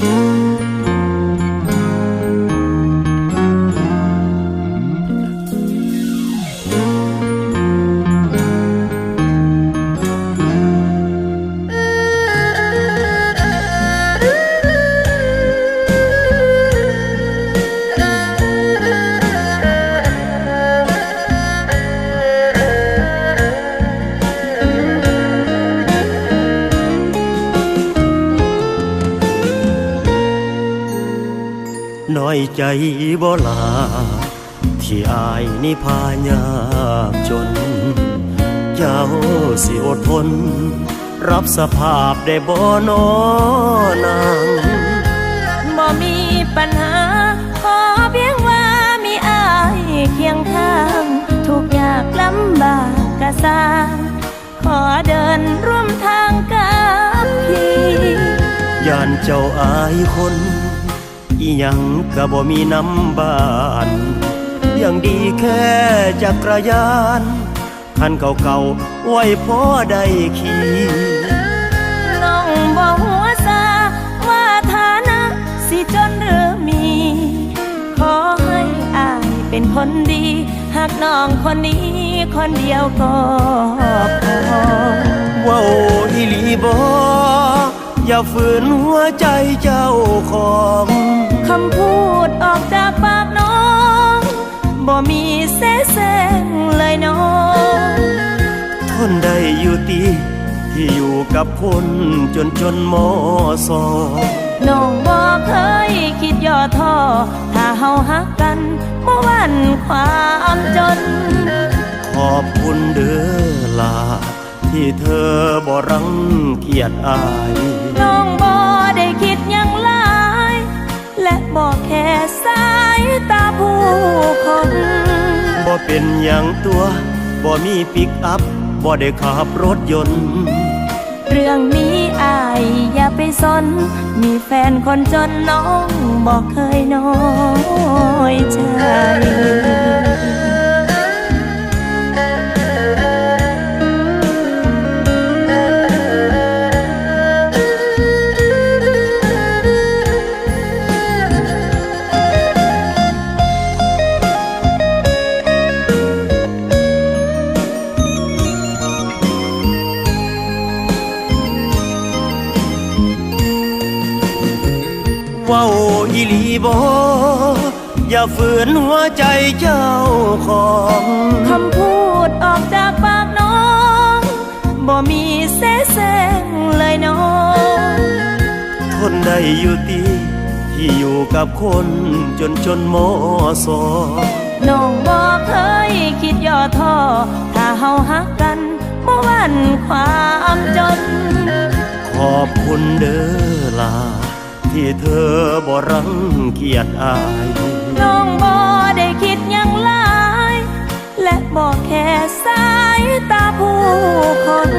Mm-hmm. น้อยใจบ่ลา ที่อายนี่พายากจน เจ้าสิอดทน รับสภาพได้บ่นอนางบ่มีปัญหา ขอเพียงว่ามีอายเคียงข้าง ทุกอยากลำบากกะสร้างขอเดินร่วมทางกับพี่ย่านเจ้าอายคน อีหยังก็บ่มีน้ำบานยังดีแค่จักรยานคันเก่าๆไว้พอได้ขี่น้องบ่หัวซาว่าฐานะสิจนหรือมี ขอให้อายเป็นคนดีหากน้องคนนี้คนเดียวก็พอเว้าอีหลีบออย่าฝืนหัวใจเจ้าของ กับคนจนจนมอสอน้องบ่เคยคิดย่อท้อถ้าเฮาฮักกันบ่หวันความจน ขอบคุณเด้อลา ที่เธอบ่รังเกียจอายน้องบ่ได้คิดหยังหลาย และบ่แค่สายตาผู้คนบ่เป็นอย่างตัวบ่มีปิกอัพบ่ได้ขับรถยนต์เรื่องนี้อายอย่าไปสน มีแฟนคนจนน้องบอกเคยน้อยใจ ว้าอีหลีบออย่าฝืนหัวใจเจ้าของคำพูดออกจากปากน้องบ่มีเสแสร้งเลยน้องทนได้อยู่ตีที่อยู่กับคนจนจนมอสอน้องบ่เคยคิดย่อท้อถ้าเฮาฮักกันบ่หวันความจน ขอบคุณเด้อลา ที่เธอบ่รังเกียจอาย น้องบ่ได้คิดหยังหลายและบ่แค่สายตาผู้คน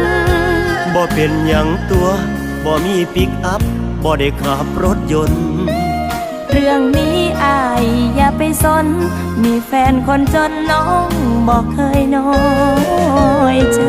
บ่เป็นอย่างตัวบ่มีปิกอัพบ่ได้ขับรถยนต์ เรื่องนี้อายอย่าไปสน มีแฟนคนจนน้องบอกเคยน้อยใจ